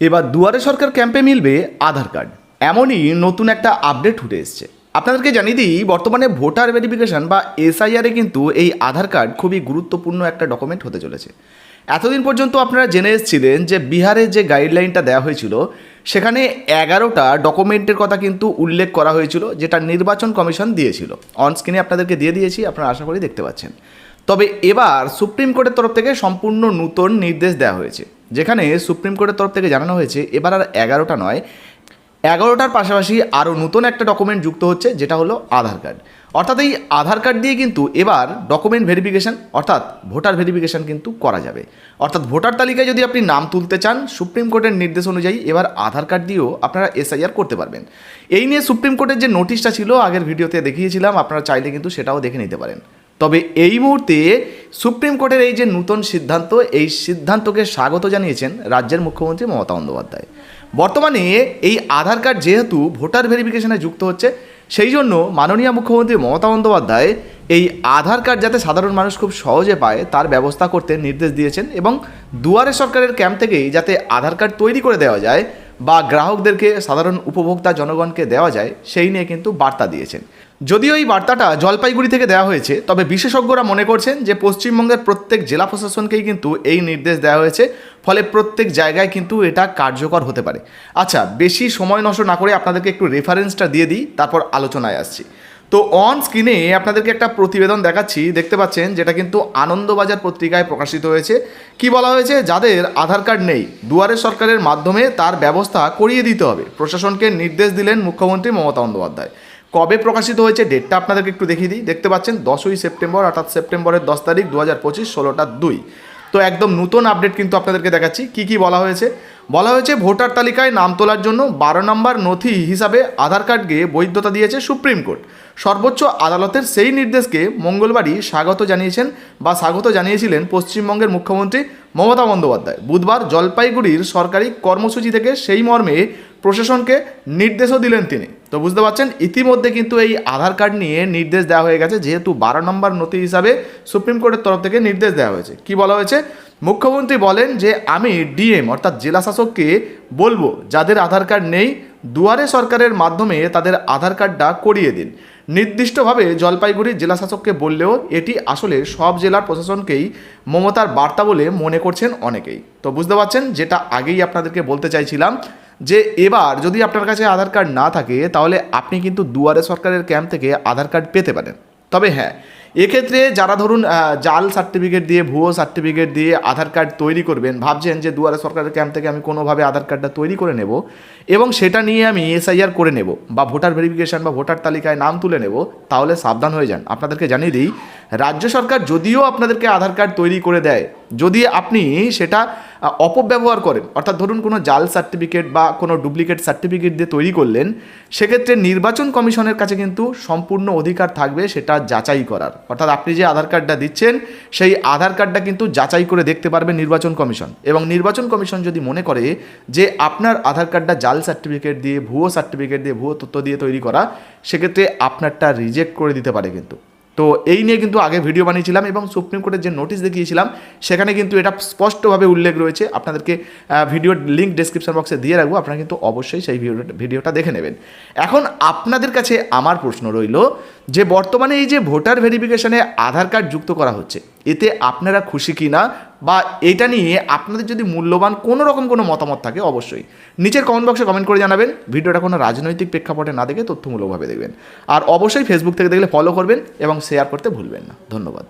এবার দুয়ারে সরকার ক্যাম্পে মিলবে আধার কার্ড। এমনই নতুন একটা আপডেট উঠে এসছে। আপনাদেরকে জানিয়ে দিই, বর্তমানে ভোটার ভেরিফিকেশন বা এসআইআরে কিন্তু এই আধার কার্ড খুবই গুরুত্বপূর্ণ একটা ডকুমেন্ট হতে চলেছে। এতদিন পর্যন্ত আপনারা জেনে এসেছিলেন যে বিহারের যে গাইডলাইনটা দেওয়া হয়েছিল, সেখানে এগারোটা ডকুমেন্টের কথা কিন্তু উল্লেখ করা হয়েছিল, যেটা নির্বাচন কমিশন দিয়েছিল। অন স্ক্রিনে আপনাদেরকে দিয়ে দিয়েছি, আপনারা আশা করি দেখতে পাচ্ছেন। তবে এবার সুপ্রিম কোর্টের তরফ থেকে সম্পূর্ণ নূতন নির্দেশ দেওয়া হয়েছে। যেখানে সুপ্রিম কোর্টের তরফ থেকে জানানো হয়েছে, এবার আর এগারোটা নয়, এগারোটার পাশাপাশি আরও নতুন একটা ডকুমেন্ট যুক্ত হচ্ছে, যেটা হলো আধার কার্ড। অর্থাৎ এই আধার কার্ড দিয়ে কিন্তু এবার ডকুমেন্ট ভেরিফিকেশন অর্থাৎ ভোটার ভেরিফিকেশন কিন্তু করা যাবে। অর্থাৎ ভোটার তালিকায় যদি আপনি নাম তুলতে চান, সুপ্রিম কোর্টের নির্দেশ অনুযায়ী এবার আধার কার্ড দিয়েও আপনারা এসআইআর করতে পারবেন। এই নিয়ে সুপ্রিম কোর্টের যে নোটিশটা ছিল, আগের ভিডিওতে দেখিয়েছিলাম, আপনারা চাইলে কিন্তু সেটাও দেখে নিতে পারেন। তবে এই মুহূর্তে সুপ্রিম কোর্টের এই যে নূতন সিদ্ধান্ত, এই সিদ্ধান্তকে স্বাগত জানিয়েছেন রাজ্যের মুখ্যমন্ত্রী মমতা বন্দ্যোপাধ্যায়। বর্তমানে এই আধার কার্ড যেহেতু ভোটার ভেরিফিকেশনে যুক্ত হচ্ছে, সেই জন্য মাননীয় মুখ্যমন্ত্রী মমতা বন্দ্যোপাধ্যায় এই আধার কার্ড যাতে সাধারণ মানুষ খুব সহজে পায়, তার ব্যবস্থা করতে নির্দেশ দিয়েছেন এবং দুয়ারে সরকারের ক্যাম্প থেকেই যাতে আধার কার্ড তৈরি করে দেওয়া যায় বা গ্রাহকদেরকে সাধারণ উপভোক্তা জনগণকে দেওয়া যায়, সেই নিয়ে কিন্তু বার্তা দিয়েছেন। যদিও এই বার্তাটা জলপাইগুড়ি থেকে দেওয়া হয়েছে, তবে বিশেষজ্ঞরা মনে করছেন যে পশ্চিমবঙ্গের প্রত্যেক জেলা প্রশাসনকেই কিন্তু এই নির্দেশ দেওয়া হয়েছে, ফলে প্রত্যেক জায়গায় কিন্তু এটা কার্যকর হতে পারে। আচ্ছা বেশি সময় নষ্ট না করে আপনাদেরকে একটু রেফারেন্সটা দিয়ে দিই, তারপর আলোচনায় আসছি। তো অন স্ক্রিনে আপনাদেরকে একটা প্রতিবেদন দেখাচ্ছি। দেখতে পাচ্ছেন, যেটা কিন্তু আনন্দবাজার পত্রিকায় প্রকাশিত হয়েছে। কি বলা হয়েছে? যাদের আধার কার্ড নেই, দুয়ারে সরকারের মাধ্যমে তার ব্যবস্থা করিয়ে দিতে হবে। প্রশাসনকে নির্দেশ দিলেন মুখ্যমন্ত্রী মমতা বন্দ্যোপাধ্যায়। কবে প্রকাশিত হয়েছে ডেটটা আপনাদেরকে একটু দেখিয়ে দিই। দেখতে পাচ্ছেন, দশই সেপ্টেম্বর, অর্থাৎ সেপ্টেম্বরের দশ তারিখ দু হাজার পঁচিশ, ষোলোটা দুই। তো একদম নতুন আপডেট কিন্তু আপনাদেরকে দেখাচ্ছি। কি কি বলা হয়েছে? বলা হয়েছে ভোটার তালিকায় নাম তোলার জন্য বারো নম্বর নথি হিসাবে আধার কার্ডকে বৈধতা দিয়েছে সুপ্রিম কোর্ট। সর্বোচ্চ আদালতের সেই নির্দেশকে মঙ্গলবারই স্বাগত জানিয়েছেন বা স্বাগত জানিয়েছিলেন পশ্চিমবঙ্গের মুখ্যমন্ত্রী মমতা বন্দ্যোপাধ্যায়। বুধবার জলপাইগুড়ির সরকারি কর্মসূচি থেকে সেই মর্মে প্রশাসনকে নির্দেশও দিলেন তিনি। তো বুঝতে পারছেন, ইতিমধ্যে কিন্তু এই আধার কার্ড নিয়ে নির্দেশ দেওয়া হয়ে গেছে, যেহেতু বারো নম্বর নথি হিসাবে সুপ্রিম কোর্টের তরফ থেকে নির্দেশ দেওয়া হয়েছে। কি বলা হয়েছে? মুখ্যমন্ত্রী বলেন যে, আমি ডিএম, অর্থাৎ জেলা শাসককে বলব, যাদের আধার কার্ড নেই, দুয়ারে সরকারের মাধ্যমে তাদের আধার কার্ডটা করিয়ে দিন। নির্দিষ্টভাবে জলপাইগুড়ি জেলা শাসককে বললেও এটি আসলে সব জেলার প্রশাসনকেই মমতার বার্তা বলে মনে করছেন অনেকেই। তো বুঝতে পারছেন, যেটা আগেই আপনাদেরকে বলতে চাইছিলাম যে এবার যদি আপনার কাছে আধার কার্ড না থাকে, তাহলে আপনি কিন্তু দুয়ারে সরকারের ক্যাম্প থেকে আধার কার্ড পেতে পারেন। তবে হ্যাঁ এক্ষেত্রে যারা ধরুন জাল সার্টিফিকেট দিয়ে, ভুয়ো সার্টিফিকেট দিয়ে আধার কার্ড তৈরি করবেন, ভাবছেন যে দুয়ারে সরকারের ক্যাম্প থেকে আমি কোনোভাবে আধার কার্ডটা তৈরি করে নেব এবং সেটা নিয়ে আমি এসআইআর করে নেব বা ভোটার ভেরিফিকেশন বা ভোটার তালিকায় নাম তুলে নেব, তাহলে সাবধান হয়ে যান। আপনাদেরকে জানিয়ে দিই রাজ্য সরকার যদিও আপনাদেরকে আধার কার্ড তৈরি করে দেয়, যদি আপনি সেটা অপব্যবহার করেন, অর্থাৎ ধরুন কোনো জাল সার্টিফিকেট বা কোনো ডুপ্লিকেট সার্টিফিকেট দিয়ে তৈরি করলেন, সেক্ষেত্রে নির্বাচন কমিশনের কাছে কিন্তু সম্পূর্ণ অধিকার থাকবে সেটা যাচাই করার। অর্থাৎ আপনি যে আধার কার্ডটা দিচ্ছেন, সেই আধার কার্ডটা কিন্তু যাচাই করে দেখতে পারবে নির্বাচন কমিশন। এবং নির্বাচন কমিশন যদি মনে করে যে আপনার আধার কার্ডটা জাল সার্টিফিকেট দিয়ে, ভুয়ো সার্টিফিকেট দিয়ে, ভুয়ো তথ্য দিয়ে তৈরি করা, সেক্ষেত্রে আপনারটা রিজেক্ট করে দিতে পারে কিন্তু। তো এই নিয়ে কিন্তু আগে ভিডিও বানিয়েছিলাম এবং সুপ্রিম কোর্টের যে নোটিশ দেখিয়েছিলাম, সেখানে কিন্তু এটা স্পষ্টভাবে উল্লেখ রয়েছে। আপনাদেরকে ভিডিওর লিঙ্ক ডিসক্রিপশন বক্সে দিয়ে রাখব, আপনারা কিন্তু অবশ্যই সেই ভিডিওটা দেখে নেবেন। এখন আপনাদের কাছে আমার প্রশ্ন রইল যে বর্তমানে এই যে ভোটার ভেরিফিকেশানে আধার কার্ড যুক্ত করা হচ্ছে এতে আপনারা খুশি কি না বা এটা নিয়ে আপনাদের যদি মূল্যবান কোনো রকম কোনো মতামত থাকে, অবশ্যই নিচের কমেন্ট বক্সে কমেন্ট করে জানাবেন। ভিডিওটা কোনো রাজনৈতিক প্রেক্ষাপটে না দেখে তথ্যমূলকভাবে দেখবেন। আর অবশ্যই ফেসবুক থেকে দেখলে ফলো করবেন এবং শেয়ার করতে ভুলবেন না। ধন্যবাদ।